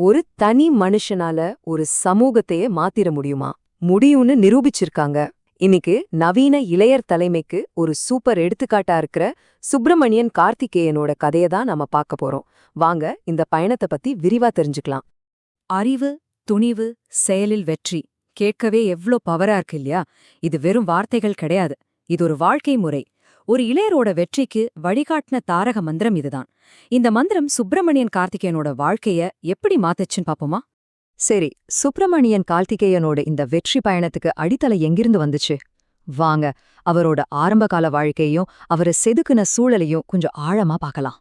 ஒரு தனி மனுஷனால ஒரு சமூகத்தையே மாத்திர முடியுமா? முடியும்னு நிரூபிச்சிருக்காங்க. இன்னைக்கு நவீன இளையர் தலைமைக்கு ஒரு சூப்பர் எடுத்துக்காட்டா இருக்கிற சுப்பிரமணியன் கார்த்திகேயனோட கதையை தான் நாம பார்க்க போறோம். வாங்க இந்த பயணத்தை பத்தி விரிவா தெரிஞ்சுக்கலாம். அறிவு துணிவு செயலில் வெற்றி கேட்கவே எவ்ளோ பவரா இருக்கு இல்லையா? இது வெறும் வார்த்தைகள் கிடையாது. இது ஒரு வாழ்க்கை முறை. ஒரு இளையரோட வெற்றிக்கு வழிகாட்டின தாரக மந்திரம் இதுதான். இந்த மந்திரம் சுப்பிரமணியன் கார்த்திகேயனோட வாழ்க்கைய எப்படி மாத்துச்சுன்னு பாப்போமா? சரி சுப்பிரமணியன் கார்த்திகேயனோட இந்த வெற்றி பயணத்துக்கு அடித்தளை எங்கிருந்து வந்துச்சு? வாங்க அவரோட ஆரம்பகால வாழ்க்கையும் அவரை செதுக்குன சூழலையும் கொஞ்சம் ஆழமா பார்க்கலாம்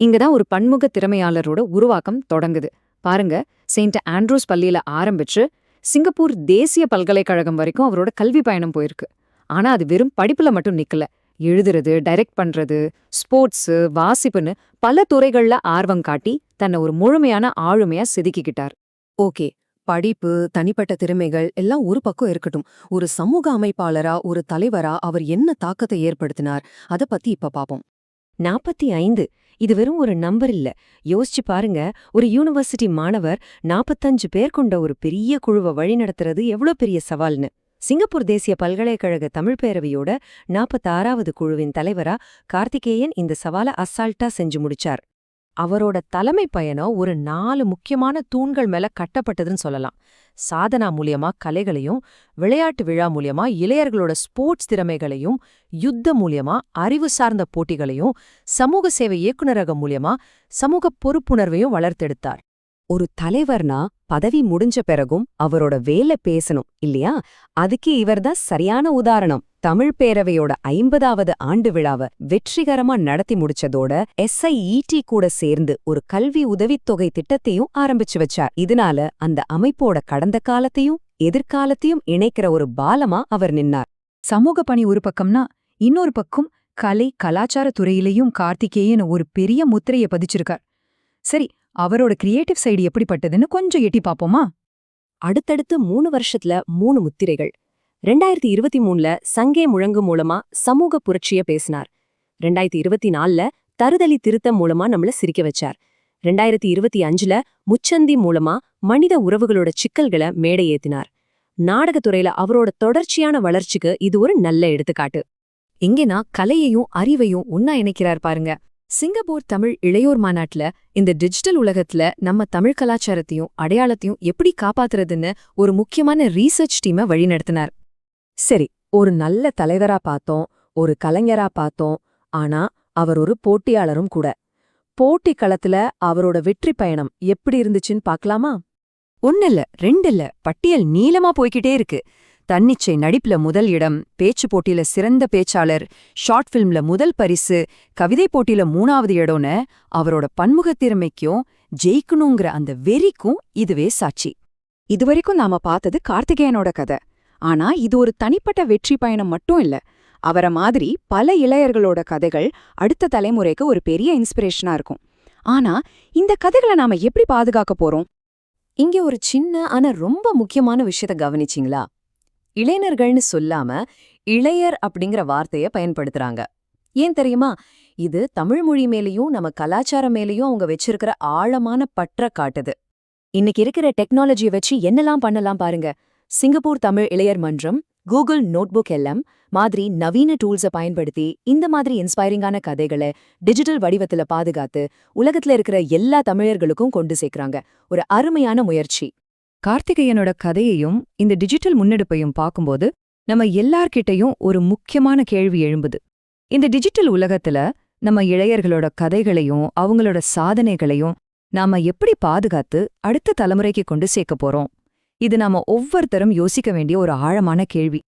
இங்கதான் ஒரு பன்முக திறமையாளரோட உருவாக்கம் தொடங்குது. பாருங்க செயின்ட் ஆண்ட்ரூஸ் பள்ளியில ஆரம்பிச்சு சிங்கப்பூர் தேசிய பல்கலைக்கழகம் வரைக்கும் அவரோட கல்வி பயணம் போயிருக்கு. ஆனா அது வெறும் படிப்புல மட்டும் நிக்கல. எழுதுறது டைரக்ட் பண்றது ஸ்போர்ட்ஸு வாசிப்புன்னு பல துறைகள்ல ஆர்வம் காட்டி தன்னை ஒரு முழுமையான ஆளுமையா செதுக்கிக்கிட்டார். ஓகே. படிப்பு தனிப்பட்ட திறமைகள் எல்லாம் ஒரு பக்கம் இருக்கட்டும். ஒரு சமூக அமைப்பாளரா ஒரு தலைவரா அவர் என்ன தாக்கத்தை ஏற்படுத்தினார் அத பத்தி இப்ப பாப்போம். நாற்பத்தி ஐந்து. இது வெறும் ஒரு நம்பர் இல்ல. யோசிச்சு பாருங்க. ஒரு யூனிவர்சிட்டி மாணவர் நாற்பத்தஞ்சு பேர் கொண்ட ஒரு பெரிய குழுவை வழிநடத்துறது எவ்வளோ பெரிய சவால்னு. சிங்கப்பூர் தேசிய பல்கலைக்கழக தமிழ் பேரவையோட நாற்பத்தாறாவது குழுவின் தலைவரா கார்த்திகேயன் இந்த சவாலை அசால்ட்டா செஞ்சு முடிச்சார். அவரோட தலைமை பயணம் ஒரு நாலு முக்கியமான தூண்கள் மேல கட்டப்பட்டதுன்னு சொல்லலாம். சாதனா மூலியமா கலைகளையும் விளையாட்டு விழா மூலியமா இளையர்களோட ஸ்போர்ட்ஸ் திறமைகளையும் யுத்த மூலியமா அறிவு சார்ந்த போட்டிகளையும் சமூக சேவை இயக்குநரகம் மூலியமா சமூக பொறுப்புணர்வையும் வளர்த்தெடுத்தார். ஒரு தலைவர்னா பதவி முடிஞ்ச பிறகும் அவரோட வேலை பேசணும் இல்லையா? அதுக்கு இவர்தான் சரியான உதாரணம். தமிழ் பேரவையோட ஐம்பதாவது ஆண்டு விழாவை வெற்றிகரமா நடத்தி முடிச்சதோட எஸ்ஐஇடி கூட சேர்ந்து ஒரு கல்வி உதவித்தொகை திட்டத்தையும் ஆரம்பிச்சு வச்சார். இதனால அந்த அமைப்போட கடந்த காலத்தையும் எதிர்காலத்தையும் இணைக்கிற ஒரு பாலமா அவர் நின்னார். சமூக பணி ஒரு பக்கம்னா இன்னொரு பக்கம் கலை கலாச்சார துறையிலையும் கார்த்திகேயன் ஒரு பெரிய முத்திரைய பதிச்சிருக்கார். சரி அவரோட கிரியேட்டிவ் சைடு எப்படிப்பட்டதுன்னு கொஞ்சம் எட்டி பார்ப்போமா? அடுத்தடுத்து மூணு வருஷத்துல மூணு முத்திரைகள். ரெண்டாயிரத்தி இருபத்தி மூணுல சங்கே முழங்கு மூலமா சமூக புரட்சிய பேசினார். ரெண்டாயிரத்தி இருபத்தி நாலுல தருதலி திருத்தம் மூலமா நம்மள சிரிக்க வச்சார். ரெண்டாயிரத்தி இருபத்தி அஞ்சுல முச்சந்தி மூலமா மனித உறவுகளோட சிக்கல்களை மேடை ஏத்தினார். நாடகத்துறையில அவரோட தொடர்ச்சியான வளர்ச்சிக்கு இது ஒரு நல்ல எடுத்துக்காட்டு. இங்கேனா கலையையும் அறிவையும் ஒன்னா இணைக்கிறார் பாருங்க. சிங்கப்பூர் தமிழ் இளையோர் மாநாட்டுல இந்த டிஜிட்டல் உலகத்துல நம்ம தமிழ் கலாச்சாரத்தையும் அடையாளத்தையும் எப்படி காப்பாத்துறதுன்னு ஒரு முக்கியமான ரீசர்ச் டீமை வழிநடத்தினார். சரி ஒரு நல்ல தலைவரா பார்த்தோம் ஒரு கலைஞரா பார்த்தோம் ஆனா அவர் ஒரு போட்டியாளரும் கூட. போட்டி களத்துல அவரோட வெற்றி பயணம் எப்படி இருந்துச்சுன்னு பாக்கலாமா ஒன்னில்ல ரெண்டில்ல பட்டியல் நீளமா போய்கிட்டே இருக்கு. தன்னிச்சை நடிப்புல முதல் இடம் பேச்சு போட்டியில சிறந்த பேச்சாளர் ஷார்ட் ஃபிலிம்ல முதல் பரிசு கவிதை போட்டியில மூணாவது இடம்னு அவரோட பன்முகத் திறமைக்கும் ஜெயிக்கணுங்கிற அந்த வெறிக்கும் இதுவே சாட்சி. இதுவரைக்கும் நாம பார்த்தது கார்த்திகேயனோட கதை. ஆனா இது ஒரு தனிப்பட்ட வெற்றி பயணம் மட்டும் இல்ல. அவர மாதிரி பல இளையர்களோட கதைகள் அடுத்த தலைமுறைக்கு ஒரு பெரிய இன்ஸ்பிரேஷனா இருக்கும். ஆனா இந்த கதைகளை நாம எப்படி பாதுகாக்க போறோம்? இங்க ஒரு சின்ன ஆனா ரொம்ப முக்கியமான விஷயத்த கவனிச்சிங்களா? இளைஞர்கள்னு சொல்லாம இளையர் அப்படிங்கிற வார்த்தைய பயன்படுத்துறாங்க. ஏன் தெரியுமா? இது தமிழ் மொழி மேலேயும் நம்ம கலாச்சாரம் மேலேயும் அவங்க வச்சிருக்கிற ஆழமான பற்ற காட்டுது. இன்னைக்கு இருக்கிற டெக்னாலஜியை வச்சு என்னெல்லாம் பண்ணலாம் பாருங்க. சிங்கப்பூர் தமிழ் இளையர் மன்றம் கூகுள் நோட்புக் எல்லாம் மாதிரி நவீன டூல்ஸை பயன்படுத்தி இந்த மாதிரி இன்ஸ்பைரிங்கான கதைகளை டிஜிட்டல் வடிவத்துல பாதுகாத்து உலகத்துல இருக்கிற எல்லா தமிழர்களுக்கும் கொண்டு சேர்க்கறாங்க. ஒரு அருமையான முயற்சி. கார்த்திகேயனோட கதையையும் இந்த டிஜிட்டல் முன்னெடுப்பையும் பார்க்கும்போது நம்ம எல்லார்கிட்டயும் ஒரு முக்கியமான கேள்வி எழும்புது. இந்த டிஜிட்டல் உலகத்துல நம்ம இளையர்களோட கதைகளையும் அவங்களோட சாதனைகளையும் நாம எப்படி பாதுகாத்து அடுத்த தலைமுறைக்கு கொண்டு சேர்க்க போறோம்? இது நாம ஒவ்வொருத்தரும் யோசிக்க வேண்டிய ஒரு ஆழமான கேள்வி.